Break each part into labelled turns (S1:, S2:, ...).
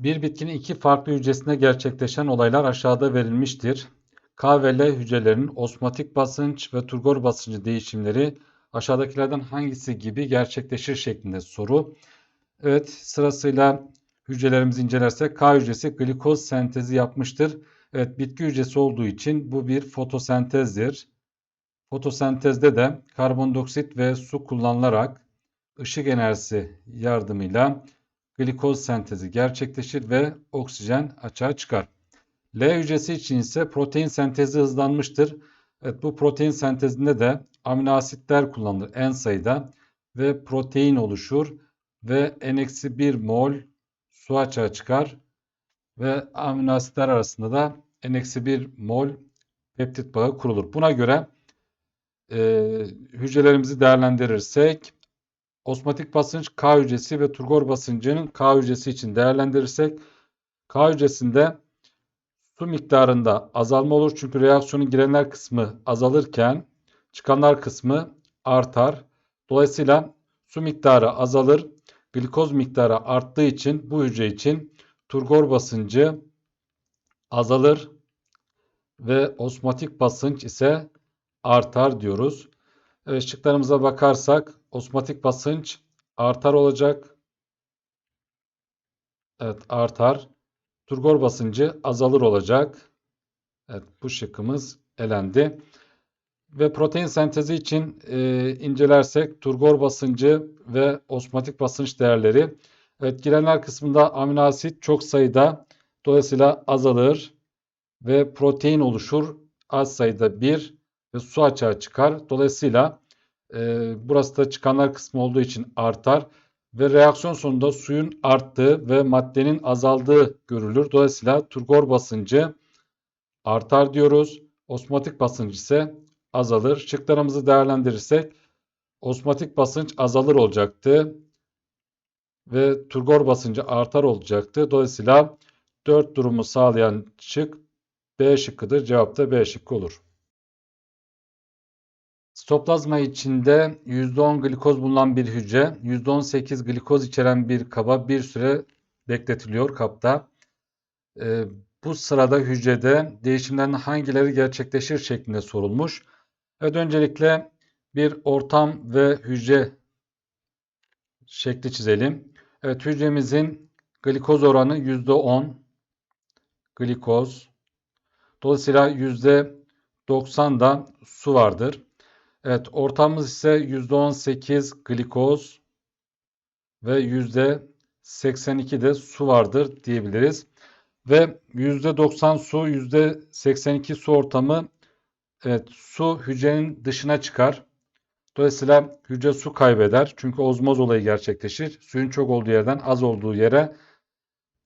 S1: Bir bitkinin iki farklı hücresinde gerçekleşen olaylar aşağıda verilmiştir. K ve L hücrelerinin osmotik basınç ve turgor basıncı değişimleri aşağıdakilerden hangisi gibi gerçekleşir şeklinde soru. Evet sırasıyla hücrelerimizi incelersek K hücresi glikoz sentezi yapmıştır. Evet bitki hücresi olduğu için bu bir fotosentezdir. Fotosentezde de karbondioksit ve su kullanılarak ışık enerjisi yardımıyla glikoz sentezi gerçekleşir ve oksijen açığa çıkar. L hücresi için ise protein sentezi hızlanmıştır. Evet, bu protein sentezinde de amino asitler kullanılır en sayıda ve protein oluşur ve N-1 mol su açığa çıkar ve amino asitler arasında da N-1 mol peptit bağı kurulur. Buna göre e, hücrelerimizi değerlendirirsek osmotik basınç K hücresi ve turgor basıncının K hücresi için değerlendirirsek K hücresinde su miktarında azalma olur. Çünkü reaksiyonun girenler kısmı azalırken çıkanlar kısmı artar. Dolayısıyla su miktarı azalır. Glikoz miktarı arttığı için bu hücre için turgor basıncı azalır ve osmotik basınç ise artar diyoruz. Evet, şıklarımıza bakarsak osmotik basınç artar olacak. Evet artar. Turgor basıncı azalır olacak. Evet bu şıkkımız elendi. Ve protein sentezi için e, incelersek turgor basıncı ve osmotik basınç değerleri. Evet girenler kısmında amino asit çok sayıda dolayısıyla azalır ve protein oluşur az sayıda bir ve su açığa çıkar. Dolayısıyla e, burası da çıkanlar kısmı olduğu için artar ve reaksiyon sonunda suyun arttığı ve maddenin azaldığı görülür. Dolayısıyla turgor basıncı artar diyoruz. Osmotik basınç ise azalır. Şıklarımızı değerlendirirsek osmotik basınç azalır olacaktı ve turgor basıncı artar olacaktı. Dolayısıyla 4 durumu sağlayan şık B şıkkıdır. Cevap da B şıkkı olur. Sitoplazma içinde %10 glikoz bulunan bir hücre, %18 glikoz içeren bir kaba bir süre bekletiliyor kapta. Ee, bu sırada hücrede değişimlerin hangileri gerçekleşir şeklinde sorulmuş. Evet öncelikle bir ortam ve hücre şekli çizelim. Evet hücremizin glikoz oranı %10 glikoz. Dolayısıyla %90 da su vardır. Evet ortamımız ise %18 glikoz ve %82 de su vardır diyebiliriz. Ve %90 su, %82 su ortamı evet su hücrenin dışına çıkar. Dolayısıyla hücre su kaybeder. Çünkü ozmoz olayı gerçekleşir. Suyun çok olduğu yerden az olduğu yere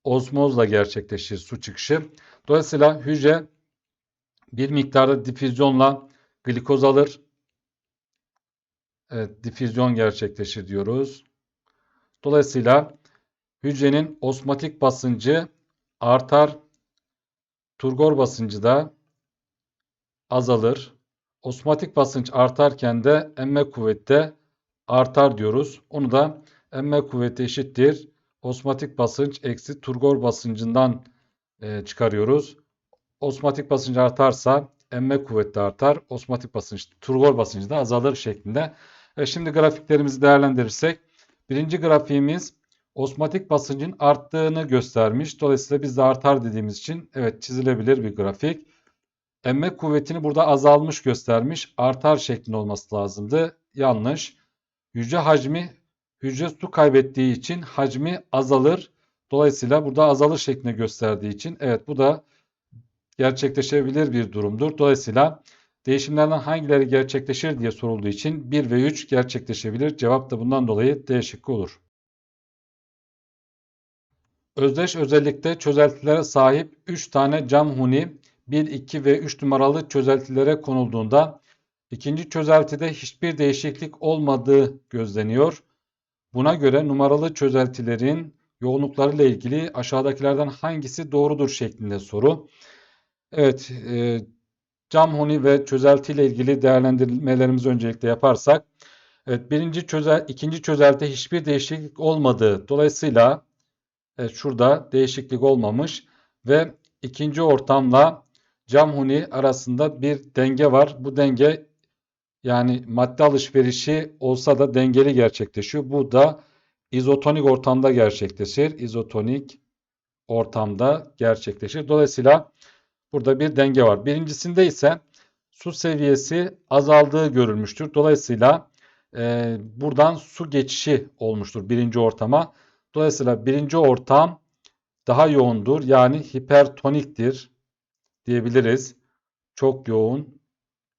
S1: ozmozla gerçekleşir su çıkışı. Dolayısıyla hücre bir miktarda difüzyonla glikoz alır. Difüzyon gerçekleşir diyoruz. Dolayısıyla hücrenin osmotik basıncı artar. Turgor basıncı da azalır. Osmotik basınç artarken de emme kuvveti de artar diyoruz. Onu da emme kuvveti eşittir. Osmotik basınç eksi turgor basıncından e, çıkarıyoruz. Osmotik basınç artarsa emme kuvveti artar. Osmotik basınç, turgor basıncı da azalır şeklinde. E şimdi grafiklerimizi değerlendirirsek birinci grafiğimiz osmotik basıncın arttığını göstermiş. Dolayısıyla biz de artar dediğimiz için evet çizilebilir bir grafik. Emme kuvvetini burada azalmış göstermiş. Artar şeklinde olması lazımdı. Yanlış. Hücre hacmi hücre su kaybettiği için hacmi azalır. Dolayısıyla burada azalır şeklinde gösterdiği için evet bu da gerçekleşebilir bir durumdur. Dolayısıyla değişimlerden hangileri gerçekleşir diye sorulduğu için 1 ve 3 gerçekleşebilir. Cevap da bundan dolayı D şıkkı olur. Özdeş özellikte çözeltilere sahip 3 tane cam huni 1, 2 ve 3 numaralı çözeltilere konulduğunda ikinci çözeltide hiçbir değişiklik olmadığı gözleniyor. Buna göre numaralı çözeltilerin yoğunlukları ile ilgili aşağıdakilerden hangisi doğrudur şeklinde soru. Evet, e, cam huni ve çözelti ile ilgili değerlendirmelerimizi öncelikle yaparsak, evet birinci çözel, ikinci çözelti hiçbir değişiklik olmadığı dolayısıyla Evet, şurada değişiklik olmamış ve ikinci ortamla Camhuni arasında bir denge var. Bu denge yani madde alışverişi olsa da dengeli gerçekleşiyor. Bu da izotonik ortamda gerçekleşir. İzotonik ortamda gerçekleşir. Dolayısıyla burada bir denge var. Birincisinde ise su seviyesi azaldığı görülmüştür. Dolayısıyla e, buradan su geçişi olmuştur birinci ortama. Dolayısıyla birinci ortam daha yoğundur. Yani hipertoniktir diyebiliriz. Çok yoğun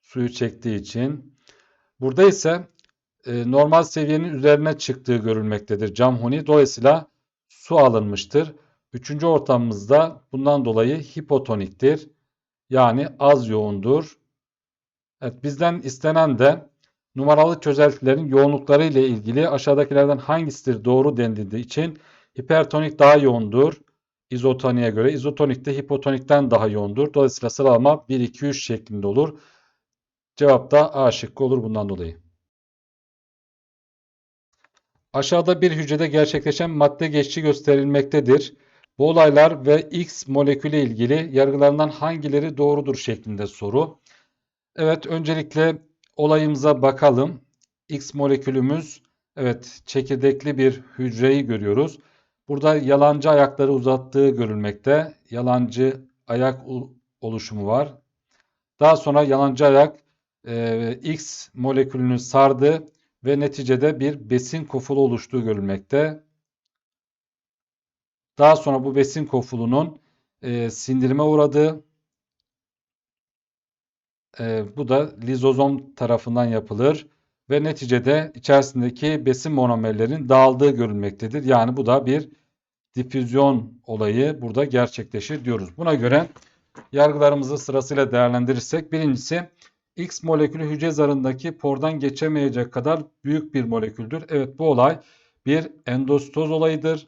S1: suyu çektiği için. Burada ise e, normal seviyenin üzerine çıktığı görülmektedir Camhuni. Dolayısıyla su alınmıştır. Üçüncü ortamımızda bundan dolayı hipotoniktir. Yani az yoğundur. Evet, bizden istenen de numaralı çözeltilerin yoğunlukları ile ilgili aşağıdakilerden hangisidir doğru denildiği için hipertonik daha yoğundur izotoniğe göre. İzotonik de hipotonikten daha yoğundur. Dolayısıyla sıralama 1-2-3 şeklinde olur. Cevap da A şıkkı olur bundan dolayı. Aşağıda bir hücrede gerçekleşen madde geçişi gösterilmektedir. Bu olaylar ve X molekülü ilgili yargılarından hangileri doğrudur şeklinde soru. Evet öncelikle olayımıza bakalım. X molekülümüz evet çekirdekli bir hücreyi görüyoruz. Burada yalancı ayakları uzattığı görülmekte. Yalancı ayak oluşumu var. Daha sonra yalancı ayak e, X molekülünü sardı ve neticede bir besin kofulu oluştuğu görülmekte. Daha sonra bu besin kofulunun e, sindirime uğradığı e, bu da lizozom tarafından yapılır ve neticede içerisindeki besin monomerlerin dağıldığı görülmektedir. Yani bu da bir difüzyon olayı burada gerçekleşir diyoruz. Buna göre yargılarımızı sırasıyla değerlendirirsek birincisi X molekülü hücre zarındaki pordan geçemeyecek kadar büyük bir moleküldür. Evet bu olay bir endostoz olayıdır.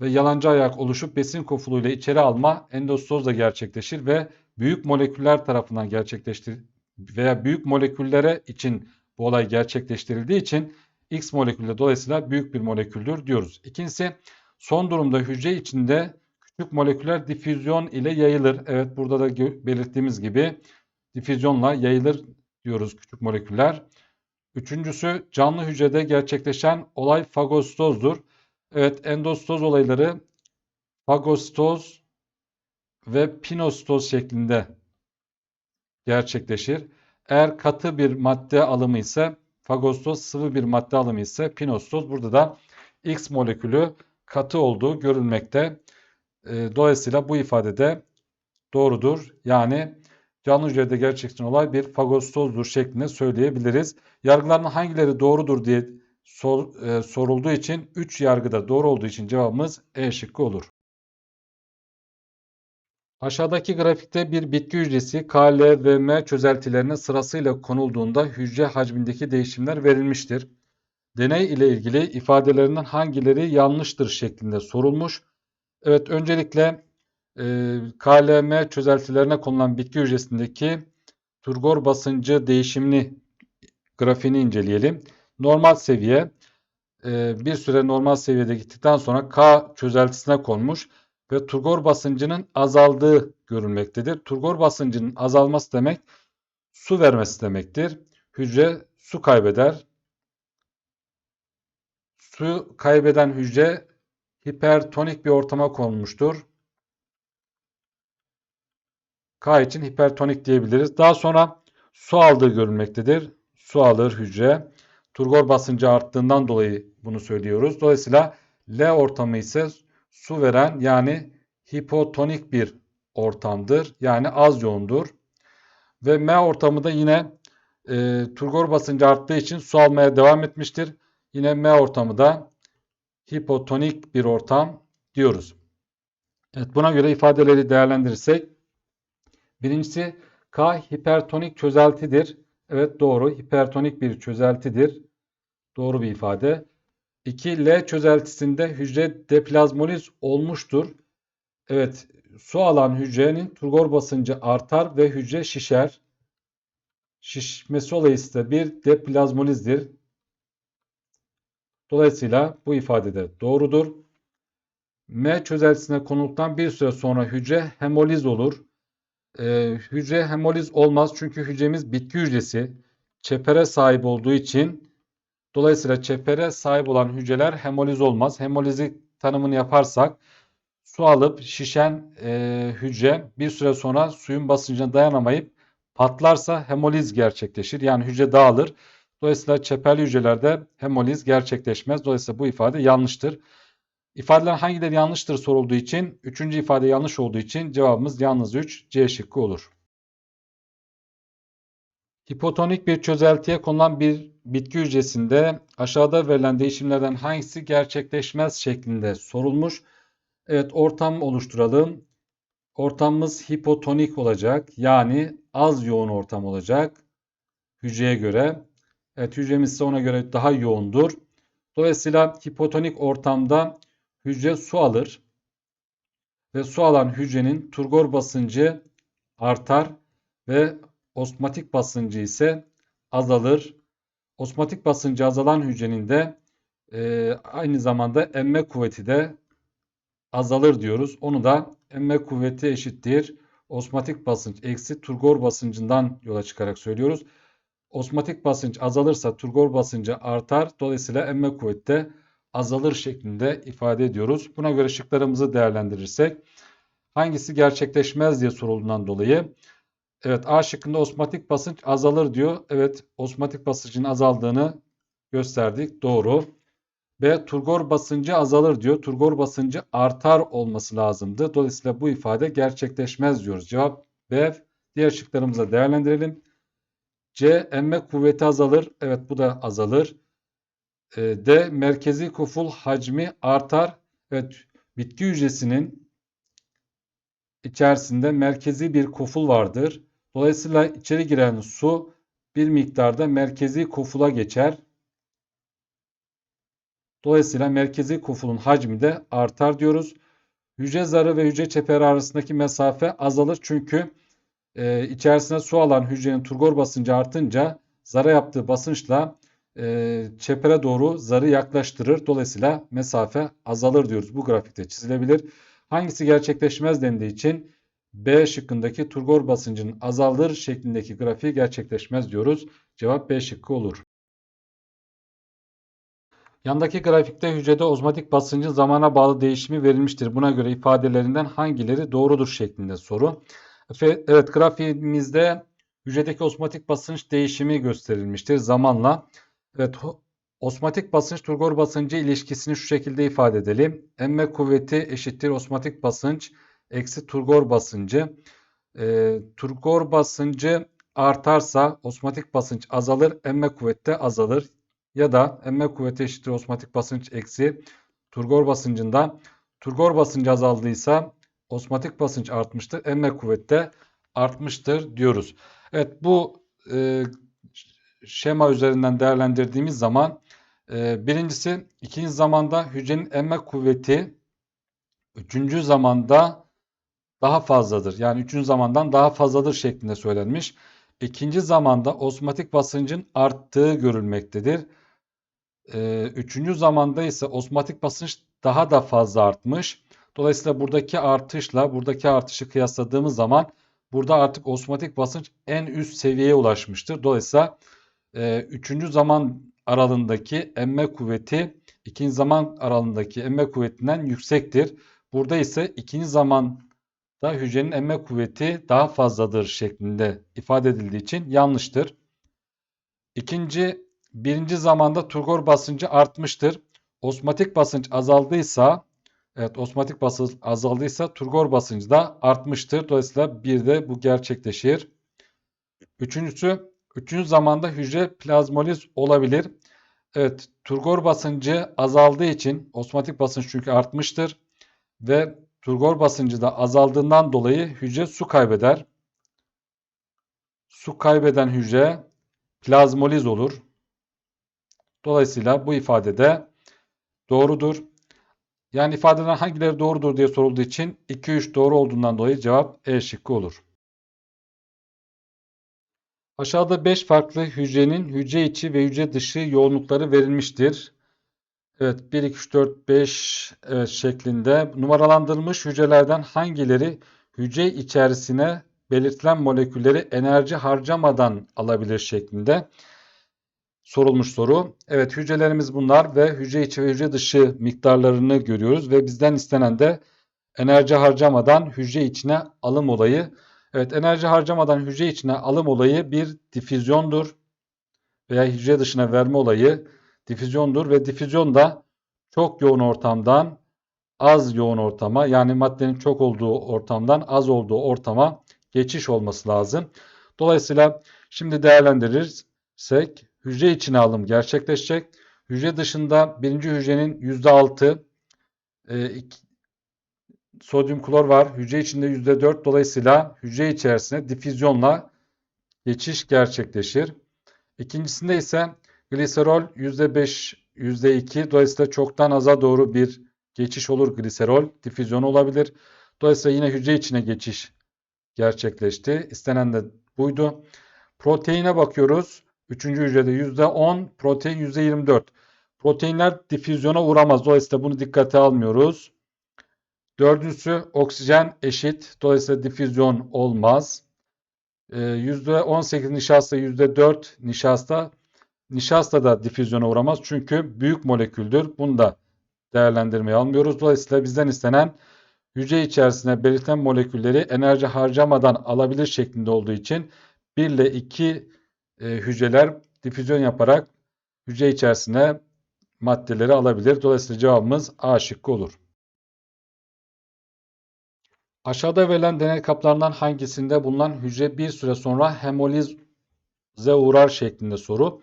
S1: Ve yalancı ayak oluşup besin kofuluyla içeri alma endostozla gerçekleşir ve büyük moleküller tarafından gerçekleştir veya büyük moleküllere için bu olay gerçekleştirildiği için X molekülü dolayısıyla büyük bir moleküldür diyoruz. İkincisi son durumda hücre içinde küçük moleküller difüzyon ile yayılır. Evet burada da belirttiğimiz gibi difüzyonla yayılır diyoruz küçük moleküller. Üçüncüsü canlı hücrede gerçekleşen olay fagostozdur. Evet endostoz olayları fagostoz ve pinostoz şeklinde gerçekleşir. Eğer katı bir madde alımı ise fagostoz, sıvı bir madde alımı ise pinostoz. Burada da X molekülü katı olduğu görülmekte. Dolayısıyla bu ifadede doğrudur. Yani canlı hücrede gerçekleşen olay bir fagostozdur şeklinde söyleyebiliriz. Yargıların hangileri doğrudur diye sor, e, sorulduğu için 3 yargıda doğru olduğu için cevabımız E şıkkı olur. Aşağıdaki grafikte bir bitki hücresi K, L ve M çözeltilerine sırasıyla konulduğunda hücre hacmindeki değişimler verilmiştir. Deney ile ilgili ifadelerinden hangileri yanlıştır şeklinde sorulmuş. Evet öncelikle e, KLM çözeltilerine konulan bitki hücresindeki turgor basıncı değişimini grafiğini inceleyelim. Normal seviye e, bir süre normal seviyede gittikten sonra K çözeltisine konmuş ve turgor basıncının azaldığı görülmektedir. Turgor basıncının azalması demek su vermesi demektir. Hücre su kaybeder. Su kaybeden hücre hipertonik bir ortama konmuştur. K için hipertonik diyebiliriz. Daha sonra su aldığı görülmektedir. Su alır hücre. Turgor basıncı arttığından dolayı bunu söylüyoruz. Dolayısıyla L ortamı ise su veren yani hipotonik bir ortamdır. Yani az yoğundur. Ve M ortamı da yine e, turgor basıncı arttığı için su almaya devam etmiştir. Yine M ortamı da hipotonik bir ortam diyoruz. Evet, buna göre ifadeleri değerlendirirsek birincisi K hipertonik çözeltidir. Evet doğru hipertonik bir çözeltidir. Doğru bir ifade. 2 L çözeltisinde hücre deplazmoliz olmuştur. Evet su alan hücrenin turgor basıncı artar ve hücre şişer. Şişmesi olayı ise bir deplazmolizdir. Dolayısıyla bu ifade de doğrudur. M çözeltisine konulduktan bir süre sonra hücre hemoliz olur. Ee, hücre hemoliz olmaz çünkü hücremiz bitki hücresi. Çepere sahip olduğu için dolayısıyla çepere sahip olan hücreler hemoliz olmaz. Hemolizi tanımını yaparsak su alıp şişen e, hücre bir süre sonra suyun basıncına dayanamayıp patlarsa hemoliz gerçekleşir. Yani hücre dağılır. Dolayısıyla çeperli hücrelerde hemoliz gerçekleşmez. Dolayısıyla bu ifade yanlıştır. İfadeler hangileri yanlıştır sorulduğu için, üçüncü ifade yanlış olduğu için cevabımız yalnız 3 C şıkkı olur. Hipotonik bir çözeltiye konulan bir bitki hücresinde aşağıda verilen değişimlerden hangisi gerçekleşmez şeklinde sorulmuş. Evet ortam oluşturalım. Ortamımız hipotonik olacak. Yani az yoğun ortam olacak. Hücreye göre. Evet hücremiz ise ona göre daha yoğundur. Dolayısıyla hipotonik ortamda hücre su alır. Ve su alan hücrenin turgor basıncı artar ve osmotik basıncı ise azalır. Osmotik basıncı azalan hücrenin de e, aynı zamanda emme kuvveti de azalır diyoruz. Onu da emme kuvveti eşittir. Osmotik basınç eksi turgor basıncından yola çıkarak söylüyoruz. Osmotik basınç azalırsa turgor basıncı artar. Dolayısıyla emme kuvveti de azalır şeklinde ifade ediyoruz. Buna göre şıklarımızı değerlendirirsek hangisi gerçekleşmez diye sorulduğundan dolayı evet A şıkkında osmotik basınç azalır diyor. Evet osmotik basıncın azaldığını gösterdik. Doğru. B turgor basıncı azalır diyor. Turgor basıncı artar olması lazımdı. Dolayısıyla bu ifade gerçekleşmez diyoruz. Cevap B. Diğer şıklarımıza değerlendirelim. C emme kuvveti azalır. Evet bu da azalır. E, D merkezi kuful hacmi artar. Evet bitki hücresinin içerisinde merkezi bir kuful vardır. Dolayısıyla içeri giren su bir miktarda merkezi kufula geçer. Dolayısıyla merkezi kufulun hacmi de artar diyoruz. Hücre zarı ve hücre çeperi arasındaki mesafe azalır çünkü e, içerisine su alan hücrenin turgor basıncı artınca zara yaptığı basınçla e, çepere doğru zarı yaklaştırır. Dolayısıyla mesafe azalır diyoruz. Bu grafikte çizilebilir. Hangisi gerçekleşmez dendiği için B şıkkındaki turgor basıncının azalır şeklindeki grafiği gerçekleşmez diyoruz. Cevap B şıkkı olur. Yandaki grafikte hücrede ozmotik basıncın zamana bağlı değişimi verilmiştir. Buna göre ifadelerinden hangileri doğrudur şeklinde soru. Evet grafiğimizde hücredeki osmotik basınç değişimi gösterilmiştir zamanla. Evet osmotik basınç turgor basıncı ilişkisini şu şekilde ifade edelim. Emme kuvveti eşittir osmotik basınç eksi turgor basıncı. E, turgor basıncı artarsa osmotik basınç azalır, emme kuvveti de azalır. Ya da emme kuvveti eşittir osmotik basınç eksi turgor basıncında turgor basıncı azaldıysa osmotik basınç artmıştır, emme kuvveti de artmıştır diyoruz. Evet bu e, şema üzerinden değerlendirdiğimiz zaman e, birincisi ikinci zamanda hücrenin emme kuvveti üçüncü zamanda daha fazladır. Yani üçüncü zamandan daha fazladır şeklinde söylenmiş. İkinci zamanda osmotik basıncın arttığı görülmektedir. Ee, üçüncü zamanda ise osmotik basınç daha da fazla artmış. Dolayısıyla buradaki artışla buradaki artışı kıyasladığımız zaman burada artık osmotik basınç en üst seviyeye ulaşmıştır. Dolayısıyla e, üçüncü zaman aralığındaki emme kuvveti ikinci zaman aralığındaki emme kuvvetinden yüksektir. Burada ise ikinci zaman da hücrenin emme kuvveti daha fazladır şeklinde ifade edildiği için yanlıştır. İkinci, birinci zamanda turgor basıncı artmıştır. Osmotik basınç azaldıysa, evet osmotik basınç azaldıysa turgor basıncı da artmıştır. Dolayısıyla bir de bu gerçekleşir. Üçüncüsü, üçüncü zamanda hücre plazmoliz olabilir. Evet, turgor basıncı azaldığı için osmotik basınç çünkü artmıştır ve Turgor basıncı da azaldığından dolayı hücre su kaybeder. Su kaybeden hücre plazmoliz olur. Dolayısıyla bu ifadede doğrudur. Yani ifadeden hangileri doğrudur diye sorulduğu için 2-3 doğru olduğundan dolayı cevap E şıkkı olur. Aşağıda 5 farklı hücrenin hücre içi ve hücre dışı yoğunlukları verilmiştir. Evet 1, 2, 3, 4, 5 evet, şeklinde numaralandırılmış hücrelerden hangileri hücre içerisine belirtilen molekülleri enerji harcamadan alabilir şeklinde sorulmuş soru. Evet hücrelerimiz bunlar ve hücre içi ve hücre dışı miktarlarını görüyoruz ve bizden istenen de enerji harcamadan hücre içine alım olayı. Evet enerji harcamadan hücre içine alım olayı bir difüzyondur veya hücre dışına verme olayı difüzyondur ve difüzyon da çok yoğun ortamdan az yoğun ortama yani maddenin çok olduğu ortamdan az olduğu ortama geçiş olması lazım. Dolayısıyla şimdi değerlendirirsek hücre içine alım gerçekleşecek. Hücre dışında birinci hücrenin %6 e, sodyum klor var. Hücre içinde %4 dolayısıyla hücre içerisine difüzyonla geçiş gerçekleşir. İkincisinde ise gliserol %5, %2 dolayısıyla çoktan aza doğru bir geçiş olur gliserol. Difüzyon olabilir. Dolayısıyla yine hücre içine geçiş gerçekleşti. İstenen de buydu. Proteine bakıyoruz. Üçüncü hücrede %10, protein %24. Proteinler difüzyona uğramaz. Dolayısıyla bunu dikkate almıyoruz. Dördüncüsü oksijen eşit. Dolayısıyla difüzyon olmaz. Ee, %18 nişasta, %4 nişasta. Nişasta da difüzyona uğramaz. Çünkü büyük moleküldür. Bunu da değerlendirmeye almıyoruz. Dolayısıyla bizden istenen hücre içerisine belirten molekülleri enerji harcamadan alabilir şeklinde olduğu için 1 ile 2 e, hücreler difüzyon yaparak hücre içerisine maddeleri alabilir. Dolayısıyla cevabımız A şıkkı olur. Aşağıda verilen deney kaplarından hangisinde bulunan hücre bir süre sonra hemolize uğrar şeklinde soru.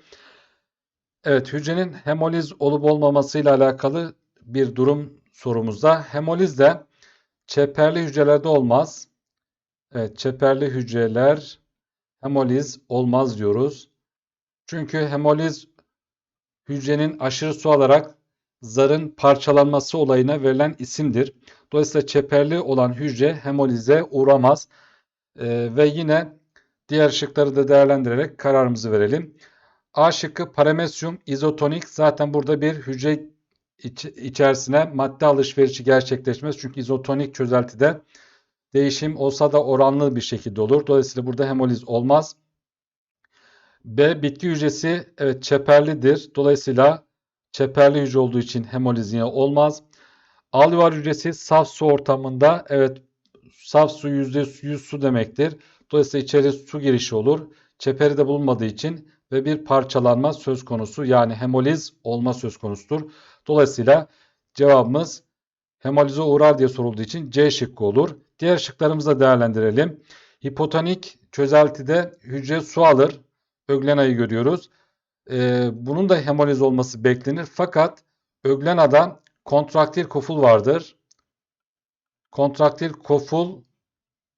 S1: Evet hücrenin hemoliz olup olmamasıyla alakalı bir durum sorumuzda. Hemoliz de çeperli hücrelerde olmaz. Evet çeperli hücreler hemoliz olmaz diyoruz. Çünkü hemoliz hücrenin aşırı su alarak zarın parçalanması olayına verilen isimdir. Dolayısıyla çeperli olan hücre hemolize uğramaz. Ee, ve yine diğer şıkları da değerlendirerek kararımızı verelim. A şıkkı paramesyum izotonik zaten burada bir hücre iç- içerisine madde alışverişi gerçekleşmez. Çünkü izotonik çözeltide değişim olsa da oranlı bir şekilde olur. Dolayısıyla burada hemoliz olmaz. B bitki hücresi evet çeperlidir. Dolayısıyla çeperli hücre olduğu için hemoliz yine olmaz. Alveolar hücresi saf su ortamında evet saf su %100 su demektir. Dolayısıyla içeri su girişi olur. Çeperi de bulunmadığı için ve bir parçalanma söz konusu yani hemoliz olma söz konusudur. Dolayısıyla cevabımız hemolize uğrar diye sorulduğu için C şıkkı olur. Diğer şıklarımızı da değerlendirelim. Hipotonik çözeltide hücre su alır. Öglenayı görüyoruz. Ee, bunun da hemoliz olması beklenir. Fakat öglenada kontraktil koful vardır. Kontraktil koful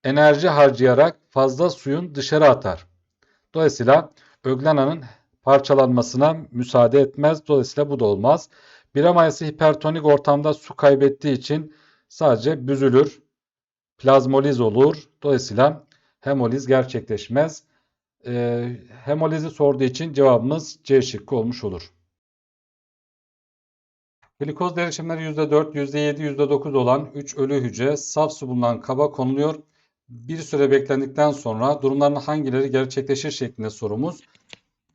S1: enerji harcayarak fazla suyun dışarı atar. Dolayısıyla öglenanın parçalanmasına müsaade etmez. Dolayısıyla bu da olmaz. Bira mayası hipertonik ortamda su kaybettiği için sadece büzülür. Plazmoliz olur. Dolayısıyla hemoliz gerçekleşmez. Ee, hemolizi sorduğu için cevabımız C şıkkı olmuş olur. Glikoz derişimleri %4, %7, %9 olan 3 ölü hücre saf su bulunan kaba konuluyor. Bir süre beklendikten sonra durumların hangileri gerçekleşir şeklinde sorumuz.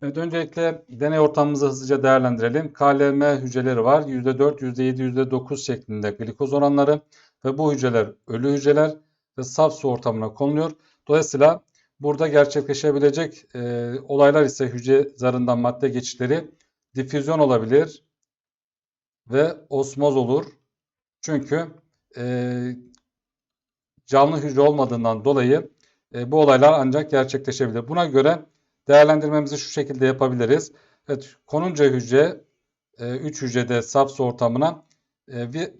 S1: Evet, öncelikle deney ortamımızı hızlıca değerlendirelim. KLM hücreleri var. %4, %7, %9 şeklinde glikoz oranları ve bu hücreler ölü hücreler ve saf su ortamına konuluyor. Dolayısıyla burada gerçekleşebilecek e, olaylar ise hücre zarından madde geçişleri difüzyon olabilir ve osmoz olur. Çünkü e, canlı hücre olmadığından dolayı e, bu olaylar ancak gerçekleşebilir. Buna göre değerlendirmemizi şu şekilde yapabiliriz. Evet, konunca hücre 3 hücrede saf su ortamına e, bir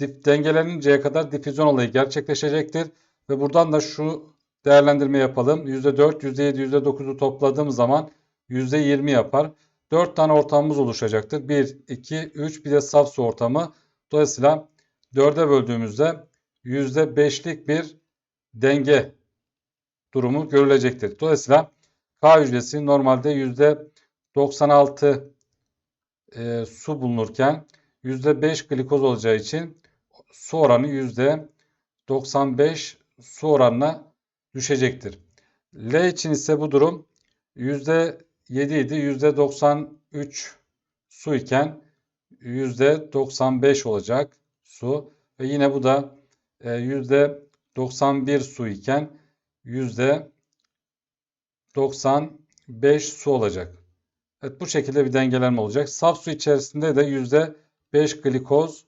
S1: dif- dengeleninceye kadar difüzyon olayı gerçekleşecektir. Ve buradan da şu değerlendirme yapalım. %4, %7, %9'u topladığım zaman %20 yapar. 4 tane ortamımız oluşacaktır. 1, 2, 3 bir de saf su ortamı. Dolayısıyla 4'e böldüğümüzde %5'lik bir denge durumu görülecektir. Dolayısıyla K hücresi normalde %96 e, su bulunurken %5 glikoz olacağı için su oranı %95 su oranına düşecektir. L için ise bu durum %7 idi. %93 su iken %95 olacak su. Ve yine bu da e, %91 su iken %95 su olacak. Evet bu şekilde bir dengelenme olacak. Saf su içerisinde de %5 glikoz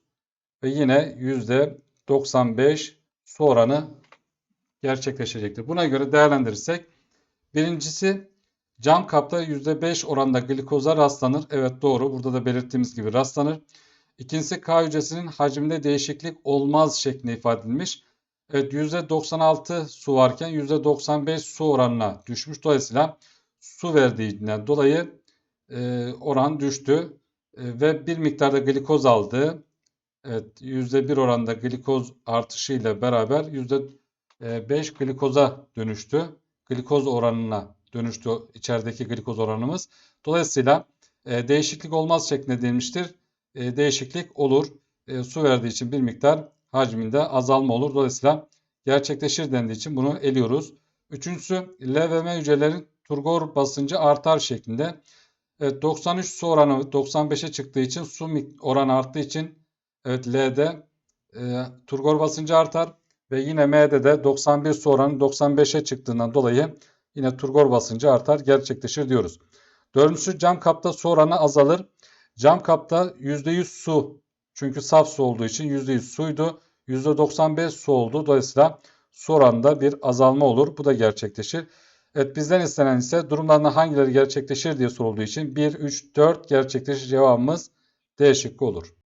S1: ve yine %95 su oranı gerçekleşecektir. Buna göre değerlendirirsek birincisi cam kapta %5 oranda glikoza rastlanır. Evet doğru. Burada da belirttiğimiz gibi rastlanır. İkincisi K hücresinin hacminde değişiklik olmaz şeklinde ifade edilmiş. Evet %96 su varken %95 su oranına düşmüş. Dolayısıyla su verdiğinden dolayı e, oran düştü E, ve bir miktarda glikoz aldı. Evet %1 oranda glikoz artışıyla beraber %5 glikoza dönüştü. Glikoz oranına dönüştü içerideki glikoz oranımız. Dolayısıyla e, değişiklik olmaz şeklinde denilmiştir. E, değişiklik olur. E, su verdiği için bir miktar hacminde azalma olur. Dolayısıyla gerçekleşir dendiği için bunu eliyoruz. Üçüncüsü L ve M hücrelerin turgor basıncı artar şeklinde. Evet 93 su oranı 95'e çıktığı için su oranı arttığı için evet L'de e, turgor basıncı artar ve yine M'de de 91 su oranı 95'e çıktığından dolayı yine turgor basıncı artar gerçekleşir diyoruz. Dördüncüsü cam kapta su oranı azalır. Cam kapta %100 su çünkü saf su olduğu için %100 suydu. %95 su oldu. Dolayısıyla su oranında bir azalma olur. Bu da gerçekleşir. Evet bizden istenen ise durumlarında hangileri gerçekleşir diye sorulduğu için 1, 3, 4 gerçekleşir cevabımız D şıkkı olur.